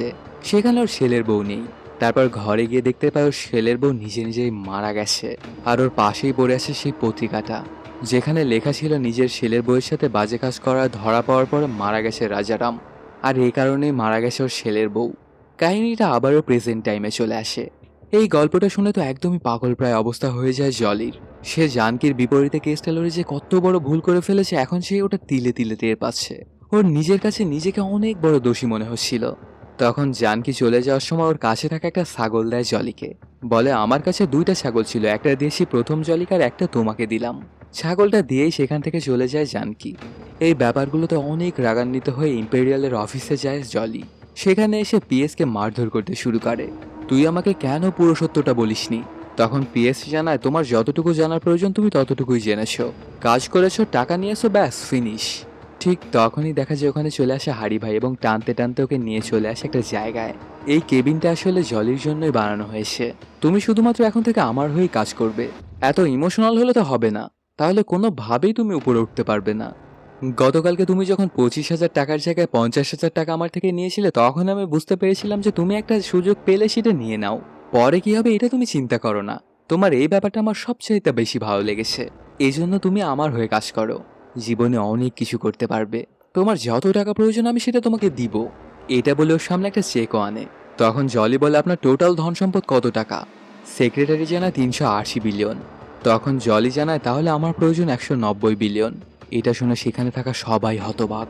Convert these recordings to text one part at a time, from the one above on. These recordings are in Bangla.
আসে সেখানে ওর ছেলের বউ নেই। তারপর ঘরে গিয়ে দেখতে পায় ওর ছেলের বউ নিজে নিজেই মারা গেছে। আর ওর পাশেই পড়ে আছে সেই পত্রিকাটা, যেখানে লেখা ছিল নিজের ছেলের বউয়ের সাথে বাজে কাজ করা, ধরা পাওয়ার পর মারা গেছে রাজারাম। আর এই কারণেই মারা গেছে ওর ছেলের বউ। কাহিনীটা আবারও প্রেজেন্ট টাইমে চলে আসে। এই গল্পটা শুনে তো একদমই পাগল প্রায় অবস্থা হয়ে যায় জলির। সে জানকির বিপরীতে কেসটা লড়ে যে কত বড় ভুল করে ফেলেছে, এখন সে ওটা তিলে তিলে টের পাচ্ছে। ওর নিজের কাছে নিজেকে অনেক বড় দোষী মনে হচ্ছিল। তখন জানকি চলে যাওয়ার সময় ওর কাছে থাকা একটা ছাগল দেয় জলিকে। বলে, আমার কাছে দুইটা ছাগল ছিল, একটা দিয়েছি প্রথম জলিক আর একটা তোমাকে দিলাম। ছাগলটা দিয়েই সেখান থেকে চলে যায় জানকি। এই ব্যাপারগুলোতে অনেক রাগান্বিত হয়ে ইম্পেরিয়ালের অফিসে যায় জলি। সেখানে এসে পিএসকে মারধর করতে শুরু করে। তুই আমাকে কেন পুরো সত্যটা বলিসনি? তখন পিএস জানায়, তোমার যতটুকু জানার প্রয়োজন তুমি ততটুকুই জেনেছো। কাজ করেছ, টাকা নিয়েছো, ব্যাস ফিনিশ ঠিক তখনই দেখা যায় ওখানে চলে আসে হাড়ি ভাই এবং টানতে টানতে ওকে নিয়ে চলে আসে একটা জায়গায়। এই কেবিনটা আসলে জলির জন্যই বানানো হয়েছে। তুমি শুধুমাত্র এখন থেকে আমার হয়েই কাজ করবে। এত ইমোশনাল হলে তো হবে না। তাহলে কোনোভাবেই তুমি উপরে উঠতে পারবে না। গতকালকে তুমি যখন পঁচিশ হাজার টাকার জায়গায় পঞ্চাশ হাজার টাকা আমার থেকে নিয়েছিলে, তখন আমি বুঝতে পেরেছিলাম যে তুমি একটা সুযোগ পেলে সেটা নিয়ে নাও। পরে কি হবে এটা তুমি চিন্তা করো না। তোমার এই ব্যাপারটা আমার সবচাইতে বেশি ভালো লেগেছে। এই জন্য তুমি আমার হয়ে কাজ করো। জীবনে অনেক কিছু করতে পারবে। তোমার যত টাকা প্রয়োজন আমি সেটা তোমাকে দিব। এটা বলে ওর সামনে একটা চেকও আনে। তখন জলি বলে, আপনার টোটাল ধন সম্পদ কত টাকা? সেক্রেটারি জানায়, তিনশো আশি বিলিয়ন তখন জলি জানায়, তাহলে আমার প্রয়োজন একশো নব্বই বিলিয়ন এটা শুনে সেখানে থাকা সবাই হতবাক।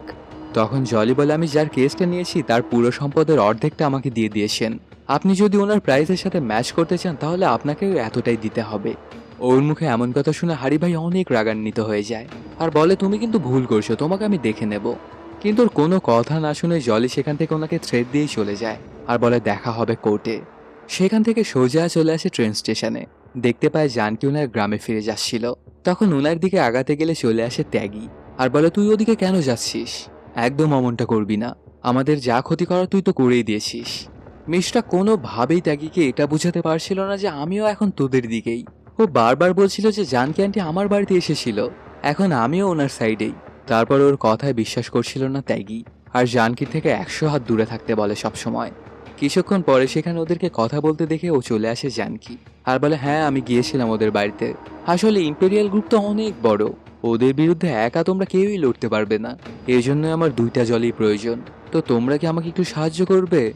তখন জলি বলে, আমি যার কেসটা নিয়েছি, তার পুরো সম্পদের অর্ধেকটা আমাকে দিয়ে দিয়েছেন। আপনি যদি ওনার প্রাইসের সাথে ম্যাচ করতে চান, তাহলে আপনাকেও এতটাই দিতে হবে। ওর মুখে এমন কথা শুনে হারি ভাই অনেক রাগান্বিত হয়ে যায়। আর বলে, তুমি কিন্তু ভুল করছ, তোমাকে আমি দেখে নেব। কিন্তু ওর কোনো কথা না শুনে জলি সেখান থেকে ওনাকে থ্রেড দিয়েই চলে যায়। আর বলে, দেখা হবে কোর্টে। সেখান থেকে সোজা চলে আসে ট্রেন স্টেশনে। দেখতে পায় জানকি ওনার গ্রামে ফিরে যাচ্ছিল। তখন ওনার দিকে আগাতে গেলে চলে আসে ত্যাগী। আর বলে, তুই ওদিকে কেন যাচ্ছিস? একদম অমনটা করবি না। আমাদের যা ক্ষতি করার তুই তো করেই দিয়েছিস। মিশটা কোনোভাবেই ত্যাগীকে এটা বুঝাতে পারছিল না যে, আমিও এখন তোদের দিকেই। ও বারবার বলছিল যে জানকি আন্টি আমার বাড়িতে এসেছিল। এখন আমিও ওনার সাইডেই। তারপর ওর কথায় বিশ্বাস করছিল না ত্যাগী। আর জানকির থেকে একশো হাত দূরে থাকতে বলে সবসময়। কিছুক্ষণ পরে সেখানে ওদেরকে কথা বলতে দেখে ও চলে আসে জানকি। আর বলে হ্যাঁ আমি গিয়েছিলাম ওদের বাড়িতে। আসলে ইম্পেরিয়াল গ্রুপ তো অনেক বড়। ওদের বিরুদ্ধে একা তোমরা কেউই লড়তে পারবে না। এই জন্য আমার দুইটা জলই প্রয়োজন। তো তোমরা কি আমাকে একটু সাহায্য করবে?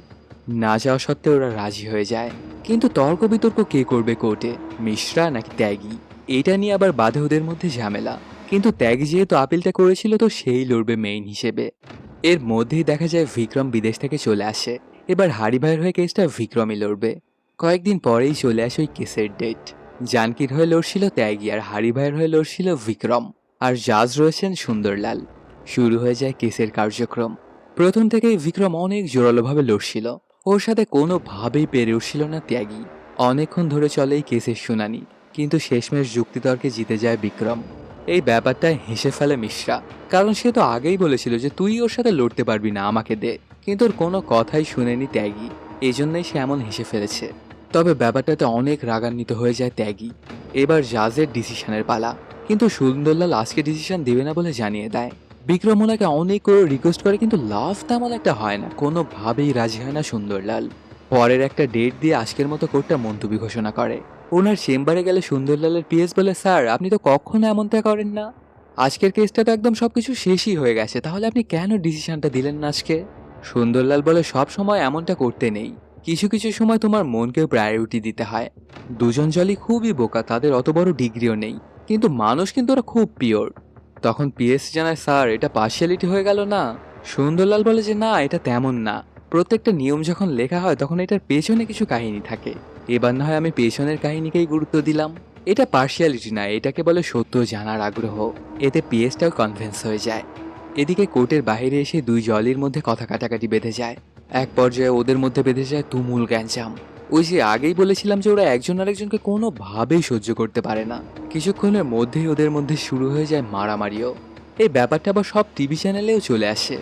না যাওয়া সত্ত্বেও ওরা রাজি হয়ে যায়। কিন্তু তর্ক বিতর্ক কে করবে কোর্টে? মিশ্রা নাকি ত্যাগী? এটা নিয়ে আবার বাধে ওদের মধ্যে ঝামেলা। কিন্তু ত্যাগী যেহেতু আপিলটা করেছিল, তো সেই লড়বে মেইন হিসেবে। এর মধ্যেই দেখা যায় বিক্রম বিদেশ থেকে চলে আসে। এবার হারি ভাইয়ের হয়ে কেসটা বিক্রমই লড়বে। কয়েকদিন পরেই চলে আসে ওই কেসের ডেট জানকির হয়ে লড়ছিল ত্যাগী আর হারি ভাইয়ের হয়ে লড়ছিল বিক্রম আর জাজ রয়েছেন সুন্দরলাল। শুরু হয়ে যায় কেসের কার্যক্রম। প্রথম থেকেই বিক্রম অনেক জোরালোভাবে লড়ছিল। ওর সাথে কোনোভাবেই পেরে উঠছিল না ত্যাগী। অনেকক্ষণ ধরে চলে এই কেসের শুনানি, কিন্তু শেষমেশ যুক্তিতর্কে জিতে যায় বিক্রম। এই ব্যাপারটায় হেসে ফেলে মিশ্রা। কারণ সে তো আগেই বলেছিল যে তুই ওর সাথে লড়তে পারবি না, আমাকে দে। কিন্তু ওর কোনো কথাই শুনেনি ত্যাগী। এই জন্যই সে এমন হেসে ফেলেছে। তবে ব্যাপারটাতে অনেক রাগান্বিত হয়ে যায় ত্যাগী। এবার জাজের ডিসিশনের পালা। কিন্তু সুন্দরলাল আজকে ডিসিশন দেবে না বলে জানিয়ে দেয়। বিক্রম ওনাকে অনেক করে রিকোয়েস্ট করে, কিন্তু লাভ তেমন একটা হয় না। কোনোভাবেই রাজি হয় না সুন্দরলাল। পরের একটা ডেট দিয়ে আজকের মতো কোর্টটা মন্তব্য ঘোষণা করে। ওনার চেম্বারে গেলে সুন্দরলালের পিএস বলে, স্যার, আপনি তো কখনো এমনটা করেন না। আজকের কেসটা তো একদম সবকিছু শেষই হয়ে গেছে। তাহলে আপনি কেন ডিসিশনটা দিলেন না আজকে? সুন্দরলাল বলে, সব সময় এমনটা করতে নেই। কিছু কিছু সময় তোমার মনকেও প্রায়োরিটি দিতে হয়। দুজন জলই খুবই বোকা, তাদের অত বড় ডিগ্রিও নেই। কিন্তু মানুষ কিন্তু ওরা খুব পিওর তখন পিএসসি জানায়, স্যার, এটা পার্শিয়ালিটি হয়ে গেল না। সুন্দরলাল বলে যে, না, এটা তেমন না। প্রত্যেকটা নিয়ম যখন লেখা হয়, তখন এটার পেছনে কিছু কাহিনী থাকে। এবার না হয় আমি পেছনের কাহিনীকেই গুরুত্ব দিলাম। এটা পার্শিয়ালিটি না, এটাকে বলে সত্য জানার আগ্রহ। এতে পিএসটাও কনভিন্স হয়ে যায়। এদিকে কোর্টের বাইরে এসে দুই জলের মধ্যে কথা কাটাকাটি বেঁধে যায়। এক পর্যায়ে ওদের মধ্যে বেঁধে যায় তুমুল গ্যাঞ্জাম। ওই যে আগেই বলেছিলাম যে ওরা একজন আরেকজনকে কোনোভাবেই সহ্য করতে পারে না। কিছুক্ষণের মধ্যেই ওদের মধ্যে শুরু হয়ে যায় মারামারিও। এই ব্যাপারটা আবার সব টিভি চ্যানেলেও চলে আসে।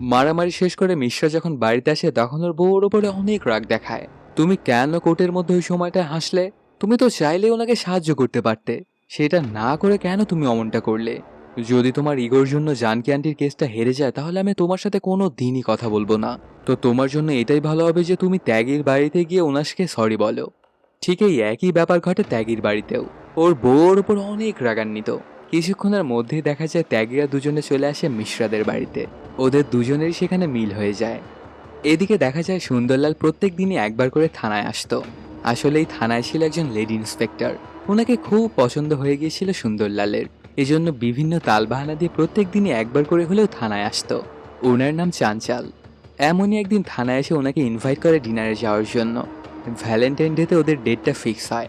মারামারি শেষ করে মিশ্রা যখন বাড়িতে আসে, তখন ওর বউর ওপরে অনেক রাগ দেখায়। তুমি কেন কোর্টের মধ্যে ওই সময়টা হাসলে? তুমি তো চাইলে ওনাকে সাহায্য করতে পারতে। সেটা না করে কেন তুমি অমনটা করলে? যদি তোমার ইগোর জন্য জানকি আন্টির কেসটা হেরে যায়, তাহলে আমি তোমার সাথে কোনো দিনই কথা বলব না। তো তোমার জন্য এটাই ভালো হবে যে তুমি ত্যাগীর বাড়িতে গিয়ে ওনাসকে সরি বলো। ঠিক এই একই ব্যাপার ঘটে ত্যাগীর বাড়িতেও। ওর বউর ওপর অনেক রাগান্বিত। কিছুক্ষণের মধ্যে দেখা যায় ত্যাগীরা দুজনে চলে আসে মিশ্রাদের বাড়িতে। ওদের দুজনেরই সেখানে মিল হয়ে যায়। এদিকে দেখা যায় সুন্দরলাল প্রত্যেক দিনই একবার করে থানায় আসতো। আসলে এই থানায় ছিল একজন লেডি ইন্সপেক্টর। ওনাকে খুব পছন্দ হয়ে গিয়েছিল সুন্দরলালের। এজন্য বিভিন্ন তালবাহানা দিয়ে প্রত্যেক দিনই একবার করে হলেও থানায় আসতো। ওনার নাম চাঞ্চাল। এমনই একদিন থানায় এসে ওনাকে ইনভাইট করে ডিনারে যাওয়ার জন্য। ভ্যালেন্টাইন ডেতে ওদের ডেটটা ফিক্স হয়।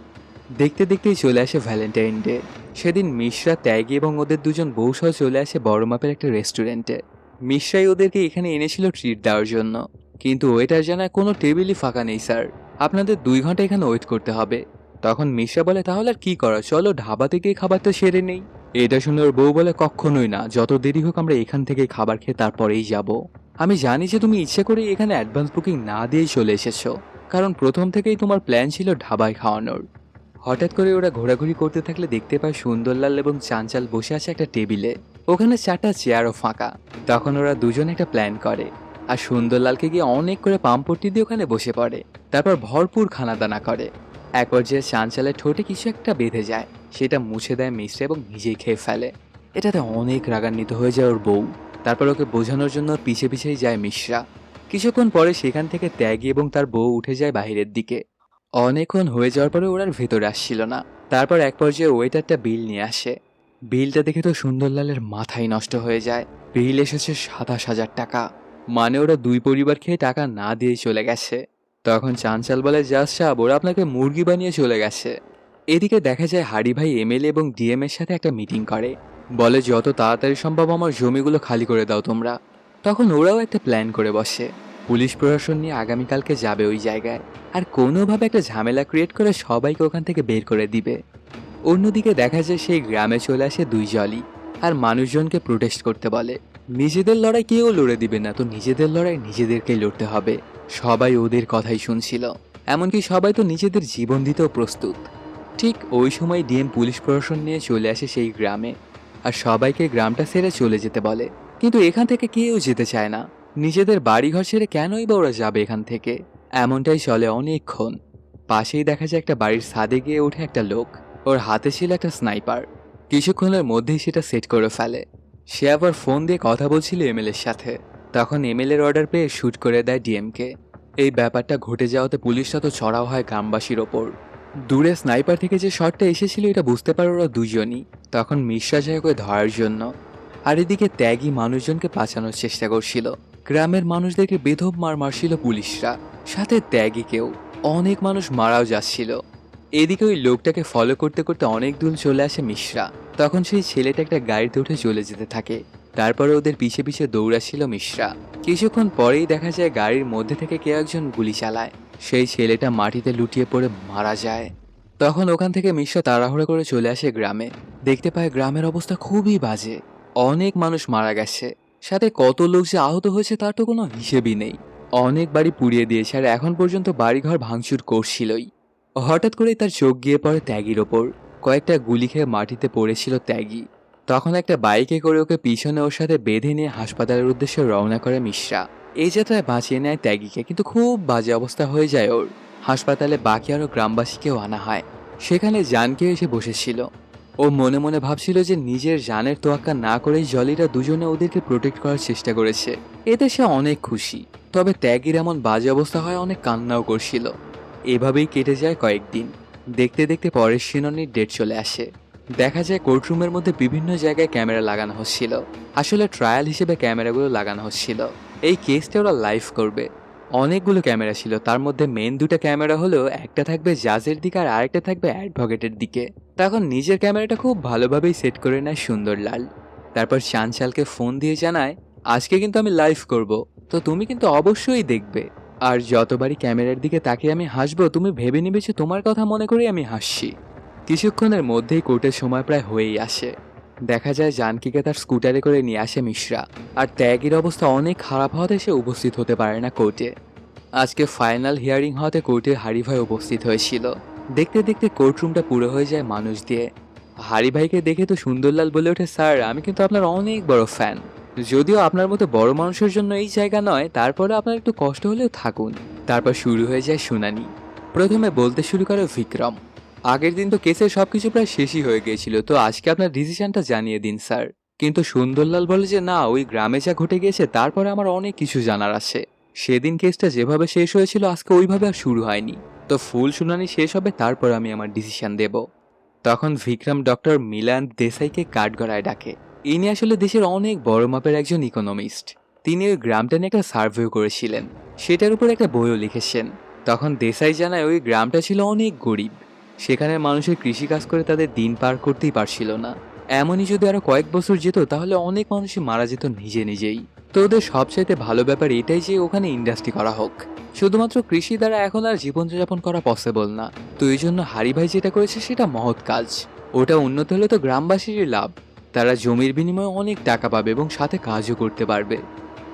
দেখতে দেখতেই চলে আসে ভ্যালেন্টাইন ডে সেদিন মিশ্রা, ত্যাগী এবং ওদের দুজন বউ সহ চলে আসে বড় মাপের একটা রেস্টুরেন্টে মিশ্রাই ওদেরকে এখানে এনেছিল ট্রিট দেওয়ার জন্য। কিন্তু ওয়েটার জানায়, কোনো টেবিলই ফাঁকা নেই স্যার আপনাদের দুই ঘণ্টা এখানে ওয়েট করতে হবে। তখন মিশ্রা বলে, তাহলে আর কী করা? চলো ঢাবা থেকে খাবারটা সেরে নেই। এটা শুনে ওর বউ বলে কখনোই না, যত দেরি হোক আমরা এখান থেকে খাবার খেয়ে তারপরেই যাব। আমি জানি যে তুমি ইচ্ছে করে এখানে অ্যাডভান্স বুকিং না দিয়েই চলে এসেছ, কারণ প্রথম থেকেই তোমার প্ল্যান ছিল ঢাবায় খাওয়ানোর। হঠাৎ করে ওরা ঘোরাঘুরি করতে থাকলে দেখতে পায় সুন্দরলাল এবং চাঞ্চাল বসে আছে একটা টেবিলে। ওখানে চারটা চেয়ারও ফাঁকা। তখন ওরা দুজন একটা প্ল্যান করে। আর সুন্দরলালকে গিয়ে অনেক করে পাম্পট্টি দিয়ে ওখানে বসে পড়ে। তারপর ভরপুর খানাদানা করে। এক পর্যায়ে চাঞ্চালের ঠোঁটে কিছু একটা বেঁধে যায়। সেটা মুছে দেয় মিশ্রে এবং নিজেই খেয়ে ফেলে। এটাতে অনেক রাগান্বিত হয়ে যায় ওর বউ। তারপর ওকে বোঝানোর জন্য পিছে পিছেই যায় মিশ্রা। কিছুক্ষণ পরে সেখান থেকে ত্যাগী এবং তার বউ উঠে যায় বাইরের দিকে। অনেকক্ষণ হয়ে যাওয়ার পরে ওরা আর ভেতরে আসছিল না। তারপর এক পর্যায়ে ওয়েটারটা বিল নিয়ে আসে। বিলটা দেখে তো সুন্দরলালের মাথাই নষ্ট হয়ে যায়। বিল এসেছে সাতাশ হাজার টাকা। মানে ওরা দুই পরিবার খেয়ে টাকা না দিয়ে চলে গেছে। তখন চাঞ্চাল বলে জাস সাহেব, ওরা আপনাকে মুরগি বানিয়ে চলে গেছে। এদিকে দেখা যায় হাড়ি ভাই এমএলএ এবং ডিএম এর সাথে একটা মিটিং করে। বলে, যত তাড়াতাড়ি সম্ভব আমার জমিগুলো খালি করে দাও তোমরা। তখন ওরাও একটা প্ল্যান করে বসে। পুলিশ প্রশাসন নিয়ে আগামীকালকে যাবে ওই জায়গায়। আর কোনোভাবে একটা ঝামেলা ক্রিয়েট করে সবাইকে ওখান থেকে বের করে দিবে। অন্যদিকে দেখা যায় সেই গ্রামে চলে আসে দুই জলই। আর মানুষজনকে প্রোটেস্ট করতে বলে, নিজেদের লড়াই কেউ লড়ে দিবে না, তো নিজেদের লড়াই নিজেদেরকেই লড়তে হবে। সবাই ওদের কথাই শুনছিল। এমনকি সবাই তো নিজেদের জীবন দিতেও প্রস্তুত। ঠিক ওই সময় ডিএম পুলিশ প্রশাসন নিয়ে চলে আসে সেই গ্রামে। আর সবাইকে গ্রামটা ছেড়ে চলে যেতে বলে। কিন্তু এখান থেকে কেউ যেতে চায় না। নিজেদের বাড়িঘর ছেড়ে কেনই বা ওরা যাবে এখান থেকে? এমনটাই চলে অনেকক্ষণ। পাশেই দেখা যায় একটা বাড়ির ছাদে গিয়ে ওঠে একটা লোক। ওর হাতে ছিল একটা স্নাইপার। কিছুক্ষণের মধ্যেই সেটা সেট করে ফেলে। সে আবার ফোন দিয়ে কথা বলছিল এমএলএর সাথে। তখন এমএলএর অর্ডার পেয়ে শ্যুট করে দেয় ডিএমকে। এই ব্যাপারটা ঘটে যাওয়াতে পুলিশটা তো চড়াও হয় গ্রামবাসীর ওপর। দূরে স্নাইপার থেকে যে শটটা এসেছিল, এটা বুঝতে পারে ওরা দুজনই তখন মিশ্রা ওকে ধরার জন্য। আর এদিকে ত্যাগী মানুষজনকে বাঁচানোর চেষ্টা করছিল। গ্রামের মানুষদেরকে বেধব মার মারছিল পুলিশরা। সাথে ত্যাগীকেও। অনেক মানুষ মারাও যাচ্ছিল। এদিকে ওই লোকটাকে ফলো করতে করতে অনেক দূর চলে আসে মিশ্রা। তখন সেই ছেলেটা একটা গাড়িতে উঠে চলে যেতে থাকে। তারপরে ওদের পিছে পিছে দৌড়াচ্ছিল মিশ্রা। কিছুক্ষণ পরেই দেখা যায় গাড়ির মধ্যে থেকে কেউ একজন গুলি চালায়। সেই ছেলেটা মাটিতে লুটিয়ে পড়ে মারা যায়। তখন ওখান থেকে মিশ্রা তাড়াহুড়ো করে চলে আসে গ্রামে। দেখতে পায় গ্রামের অবস্থা খুবই বাজে। অনেক মানুষ মারা গেছে। সাথে কত লোক যে আহত হয়েছে তার তো কোনো হিসেবই নেই। অনেক বাড়ি পুড়িয়ে দিয়েছে আর এখন পর্যন্ত বাড়িঘর ভাঙচুর করছিলই। হঠাৎ করেই তার চোখ গিয়ে পড়ে ত্যাগীর ওপর। কয়েকটা গুলি খেয়ে মাটিতে পড়েছিল ত্যাগী। তখন একটা বাইকে করে ওকে পিছনে ওর সাথে বেঁধে নিয়ে হাসপাতালের উদ্দেশ্যে রওনা করে মিশ্রা। এই যাত্রায় বাঁচিয়ে নেয় ত্যাগীকে, কিন্তু খুব বাজে অবস্থা হয়ে যায় ওর। হাসপাতালে বাকি আরও গ্রামবাসীকেও আনা হয়। সেখানে জানকে এসে বসেছিল। ও মনে মনে ভাবছিল যে নিজের জানের তোয়াক্কা না করেই জলিরা দুজনে ওদেরকে প্রোটেক্ট করার চেষ্টা করেছে। এতে সে অনেক খুশি। তবে ত্যাগীর এমন বাজে অবস্থা হয় অনেক কান্নাও করছিল। এভাবেই কেটে যায় কয়েকদিন। দেখতে দেখতে পরের শিননির ডেট চলে আসে। দেখা যায় কোর্টরুমের মধ্যে বিভিন্ন জায়গায় ক্যামেরা লাগানো হচ্ছিল। আসলে ট্রায়াল হিসেবে ক্যামেরাগুলো লাগানো হচ্ছিল। এই কেসটা ওরা লাইভ করবে। অনেকগুলো ক্যামেরা ছিল। তার মধ্যে মেন দুটো ক্যামেরা হলো একটা থাকবে জাজের দিকে আর আরেকটা থাকবে অ্যাডভোকেটের দিকে। তখন নিজের ক্যামেরাটা খুব ভালোভাবেই সেট করে নেয় সুন্দরলাল তারপর শানশালকে ফোন দিয়ে জানায়, আজকে কিন্তু আমি লাইভ করব। তো তুমি কিন্তু অবশ্যই দেখবে। আর যতবারই ক্যামেরার দিকে তাকিয়ে আমি হাসবো, তুমি ভেবে নিবে যে তোমার কথা মনে করেই আমি হাসছি। কিছুক্ষণের মধ্যেই কোর্টের সময় প্রায় হয়েই আসে। দেখা যায় জানকিকে তার স্কুটারে করে নিয়ে আসে মিশ্রা। আর ত্যাগের অবস্থা অনেক খারাপ হওয়াতে সে উপস্থিত হতে পারে না কোর্টে। আজকে ফাইনাল হিয়ারিং হওয়াতে কোর্টে হারিভাই উপস্থিত হয়েছিল। দেখতে দেখতে কোর্টরুমটা পুরো হয়ে যায় মানুষ দিয়ে। হারি ভাইকে দেখে তো সুন্দরলাল বলে ওঠে, স্যার, আমি কিন্তু আপনার অনেক বড় ফ্যান। যদিও আপনার মতো বড় মানুষের জন্য এই জায়গা নয়, তারপরে আপনার একটু কষ্ট হলেও থাকুন। তারপর শুরু হয়ে যায় শুনানি। প্রথমে বলতে শুরু করে বিক্রম আগের দিন তো কেসের সবকিছু প্রায় শেষই হয়ে গিয়েছিল, তো আজকে আপনার ডিসিশনটা জানিয়ে দিন, স্যার। কিন্তু সুন্দরলাল বলে যে, না, ওই গ্রামে যা ঘটে গিয়েছে, তারপরে আমার অনেক কিছু জানার আছে। সেদিন কেসটা যেভাবে শেষ হয়েছিল, আজকে ওইভাবে আর শুরু হয়নি। তো ফুল শুনানি শেষ হবে, তারপর আমি আমার ডিসিশন দেব। তখন ভিক্রম ডক্টর মিলান দেসাইকে কাঠগড়ায় ডাকে। ইনি আসলে দেশের অনেক বড় মাপের একজন ইকোনমিস্ট তিনি ওই গ্রামটা নিয়ে একটা সার্ভেও করেছিলেন। সেটার উপর একটা বইও লিখেছেন। তখন দেসাই জানায়, ওই গ্রামটা ছিল অনেক গরিব। সেখানে মানুষের কৃষিকাজ করে তাদের দিন পার করতেই পারছিল না। এমনই যদি আরও কয়েক বছর যেত, তাহলে অনেক মানুষই মারা যেত নিজে নিজেই। তো ওদের সবচাইতে ভালো ব্যাপার এটাই যে ওখানে ইন্ডাস্ট্রি করা হোক। শুধুমাত্র কৃষি দ্বারা এখন আর জীবনযাপন করা পসিবল না। তো এই জন্য হারি ভাই যেটা করেছে সেটা মহৎ কাজ। ওটা উন্নত হলে তো গ্রামবাসীরই লাভ। তারা জমির বিনিময়ে অনেক টাকা পাবে এবং সাথে কাজও করতে পারবে।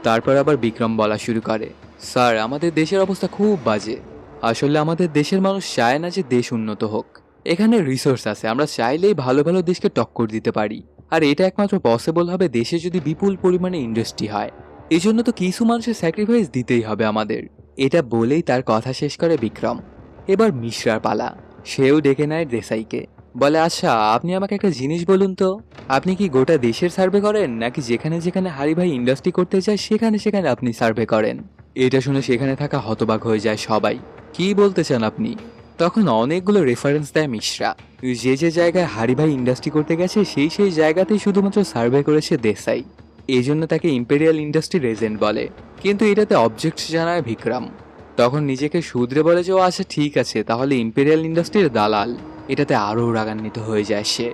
তারপর আবার বিক্রম বলা শুরু করে, স্যার, আমাদের দেশের অবস্থা খুব বাজে। আসলে আমাদের দেশের মানুষ চায় না যে দেশ উন্নত হোক। এখানে রিসোর্স আছে, আমরা চাইলেই ভালো ভালো দেশকে টক্কর দিতে পারি। আর এটা একমাত্র পসিবল হবে দেশে যদি বিপুল পরিমাণে ইন্ডাস্ট্রি হয়। এই জন্য তো কিছু মানুষের স্যাক্রিফাইস দিতেই হবে আমাদের। এটা বলেই তার কথা শেষ করে বিক্রম। এবার মিশ্রার পালা। সেও ডেকে নেয় দেসাইকে বলে আচ্ছা আপনি আমাকে একটা জিনিস বলুন তো। আপনি কি গোটা দেশের সার্ভে করেন, নাকি যেখানে যেখানে হারি ভাই ইন্ডাস্ট্রি করতে চায়, সেখানে সেখানে আপনি সার্ভে করেন? এটা শুনে সেখানে থাকা হতবাক হয়ে যায় সবাই। কি বলতে চান আপনি? তখন অনেকগুলো রেফারেন্স দেয় মিশ্রা। যে যে জায়গায় হারিভাই ইন্ডাস্ট্রি করতে গেছে, সেই সেই জায়গাতেই শুধুমাত্র সার্ভে করেছে দেসাই এই জন্য তাকে ইম্পেরিয়াল ইন্ডাস্ট্রি রেজেন্ট বলে। কিন্তু এটাতে অবজেক্ট জানায় বিক্রম তখন নিজেকে শুধরে বলে যে, ও আচ্ছা ঠিক আছে, তাহলে ইম্পেরিয়াল ইন্ডাস্ট্রির দালাল। এটাতে আরও রাগান্বিত হয়ে যায় সে।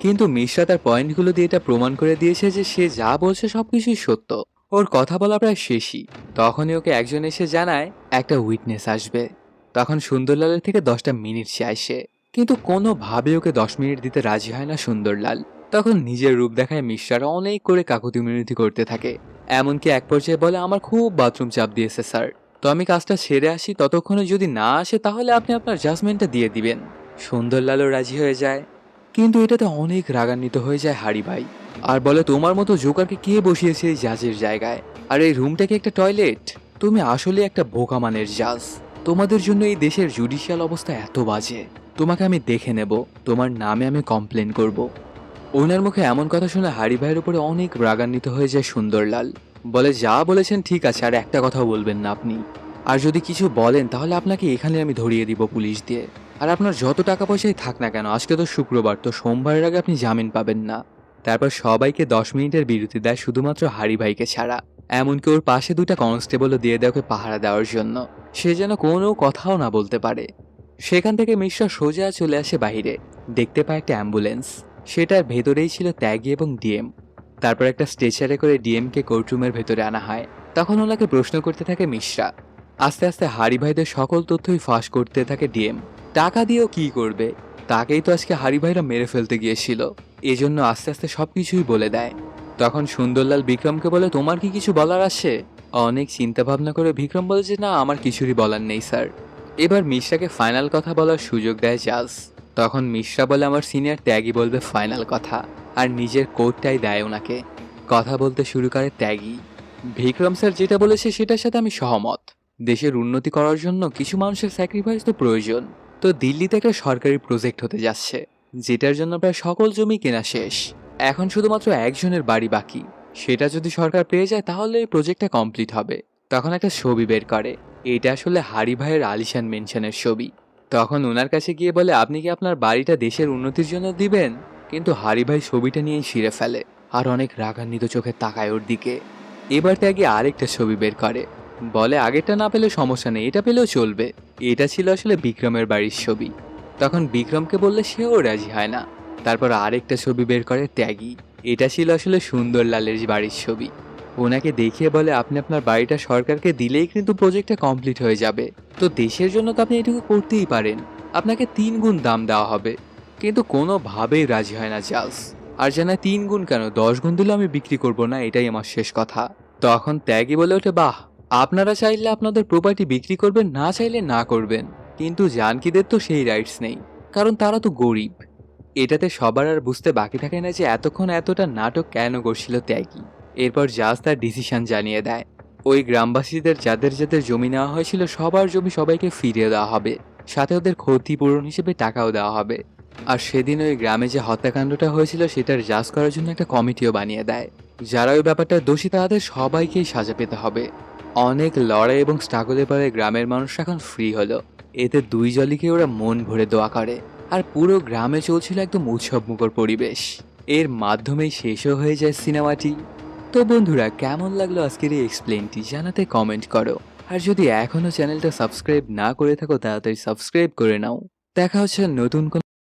কিন্তু মিশ্রা তার পয়েন্টগুলো দিয়ে এটা প্রমাণ করে দিয়েছে যে, সে যা বলছে সব কিছুই সত্য। ওর কথা বলা প্রায় শেষই। তখনই ওকে একজন এসে জানায়, একটা উইটনেস আসবে। তখন সুন্দরলালের থেকে দশটা মিনিট চায় সে কিন্তু কোনোভাবে ওকে দশ মিনিট দিতে রাজি হয় না সুন্দরলাল। তখন নিজের রূপ দেখায় মিশ্রারা অনেক করে কাকুতি মিনতি করতে থাকে। এমনকি এক পর্যায়ে বলে, আমার খুব বাথরুম চাপ দিয়েছে, স্যার। তো আমি কাজটা সেরে আসি, ততক্ষণে যদি না আসে, তাহলে আপনি আপনার জাজমেন্টটা দিয়ে দিবেন। সুন্দরলালও রাজি হয়ে যায়। কিন্তু এটাতে অনেক রাগান্বিত হয়ে যায় হারি ভাই। আর বলে, তোমার মতো জোকারকে কে বসিয়েছে এই জাজের জায়গায়? আর এই রুমটা কি একটা টয়লেট তুমি আসলে একটা বোকা মানের জাজ। তোমাদের জন্য এই দেশের জুডিশিয়াল অবস্থা এত বাজে। তোমাকে আমি দেখে নেব, তোমার নামে আমি কমপ্লেন করব। ওনার মুখে এমন কথা শুনে হারি ভাইয়ের উপরে অনেক রাগান্বিত হয়ে যায় সুন্দরলাল। বলে, যা বলেছেন ঠিক আছে, আর একটা কথাও বলবেন না আপনি। আর যদি কিছু বলেন, তাহলে আপনাকে এখানে আমি ধরিয়ে দিব পুলিশ দিয়ে। আর আপনার যত টাকা পয়সাই থাক না কেন, আজকে তো শুক্রবার, তো সোমবারের আগে আপনি জামিন পাবেন না। তারপর সবাইকে দশ মিনিটের বিরতি দেয় শুধুমাত্র হারি ভাইকে ছাড়া। এমনকি ওর পাশে দুটা কনস্টেবলও দিয়ে দেয় ওকে পাহারা দেওয়ার জন্য। সে যেন কোনো কথাও না বলতে পারে। সেখান থেকে মিশ্রা সোজা চলে আসে বাইরে। দেখতে পায় একটা অ্যাম্বুলেন্স। সেটার ভেতরেই ছিল ত্যাগী এবং ডিএম। তারপর একটা স্ট্রেচারে করে ডিএমকে কোর্টরুমের ভেতরে আনা হয়। তখন ওনাকে প্রশ্ন করতে থাকে মিশ্রা আস্তে আস্তে হারি ভাইদের সকল তথ্যই ফাঁস করতে থাকে ডিএম। টাকা দিয়েও কি করবে? তাকেই তো আজকে হারি ভাইরা মেরে ফেলতে গিয়েছিল। এজন্য আস্তে আস্তে সব কিছুই বলে দেয়। তখন সুন্দরলাল বিক্রমকে বলে, তোমার কি কিছু বলার আছে? অনেক চিন্তা ভাবনা করে বিক্রম বলে যে, না, আমার কিছুরই বলার নেই, স্যার। এবার মিশ্রাকে ফাইনাল কথা বলার সুযোগ দেয় জাজ তখন মিশ্রা বলে, আমার সিনিয়র ত্যাগী বলবে ফাইনাল কথা, আর নিজের কোটটাই দেয় ওনাকে। কথা বলতে শুরু করে ত্যাগী। বিক্রম স্যার যেটা বলেছে, সেটার সাথে আমি সহমত। দেশের উন্নতি করার জন্য কিছু মানুষের স্যাক্রিফাইস তো প্রয়োজন। তো দিল্লিতে একটা সরকারি প্রজেক্ট হতে যাচ্ছে, যেটার জন্য প্রায় সকল জমি কেনা শেষ। এখন শুধুমাত্র একজনের বাড়ি বাকি। সেটা যদি সরকার পেয়ে যায়, তাহলে এই প্রজেক্টটা কমপ্লিট হবে। তখন একটা ছবি বের করে। এটা আসলে হারি ভাইয়ের আলিশান মেনশনের ছবি। তখন ওনার কাছে গিয়ে বলে, আপনি কি আপনার বাড়িটা দেশের উন্নতির জন্য দিবেন? কিন্তু হারি ভাই ছবিটা নিয়েই ছিঁড়ে ফেলে। আর অনেক রাগান্বিত চোখে তাকায় ওর দিকে। এবার ত্যাগে আরেকটা ছবি বের করে। বলে, আগেরটা না পেলে সমস্যা নেই, এটা পেলেও চলবে। এটা ছিল আসলে বিক্রমের বাড়ির ছবি। তখন বিক্রমকে বললে, সেও রাজি হয় না। তারপর আরেকটা ছবি বের করে, ত্যাগী। এটা ছিল আসলে সুন্দরলালের বাড়ির ছবি। ওনাকে দেখিয়ে বলে, আপনি আপনার বাড়িটা সরকারকে দিলেই কিন্তু প্রজেক্টটা কমপ্লিট হয়ে যাবে। তো দেশের জন্য তো আপনি এটুকু করতেই পারেন। আপনাকে তিন গুণ দাম দেওয়া হবে। কিন্তু কোনোভাবেই রাজি হয় না চার্লস আর জানায় তিন গুণ কেন? দশ গুণ দিলে আমি বিক্রি করব না, এটাই আমার শেষ কথা। তখন ত্যাগী বলে ওঠে, বাহ! আপনারা চাইলে আপনাদের প্রপার্টি বিক্রি করবেন, না চাইলে না করবেন। কিন্তু জানকিদের তো সেই রাইটস নেই, কারণ তারা তো গরিব। এটাতে সবার আর বুঝতে বাকি থাকে না যে এতক্ষণ এতটা নাটক কেন করছিল ত্যাগী। এরপর জাজ তার ডিসিশন জানিয়ে দেয়। ওই গ্রামবাসীদের যাদের যাদের জমি নেওয়া হয়েছিল, সবার জমি সবাইকে ফিরিয়ে দেওয়া হবে। সাথে ওদের ক্ষতিপূরণ হিসেবে টাকাও দেওয়া হবে। আর সেদিন ওই গ্রামে যে হত্যাকাণ্ডটা হয়েছিল, সেটার জাজ করার জন্য একটা কমিটিও বানিয়ে দেয়। যারা ওই ব্যাপারটা দোষী, তাদের সবাইকেই সাজা পেতে হবে। অনেক লড়াই এবং স্ট্রাগলের পরে গ্রামের মানুষ এখন ফ্রি হলো। এতে দুই জলিকে ওরা মন ভরে দোয়া করে। আর পুরো গ্রামে চলছিল একদম উৎসবমুখর পরিবেশ। এর মাধ্যমেই শেষও হয়ে যায় সিনেমাটি। তো বন্ধুরা, কেমন লাগল আজকের এই এক্সপ্লেনটি জানাতে কমেন্ট করো। আর যদি এখনও চ্যানেলটা সাবস্ক্রাইব না করে থাকো, তাড়াতাড়ি সাবস্ক্রাইব করে নাও। দেখা হচ্ছে নতুন কোনো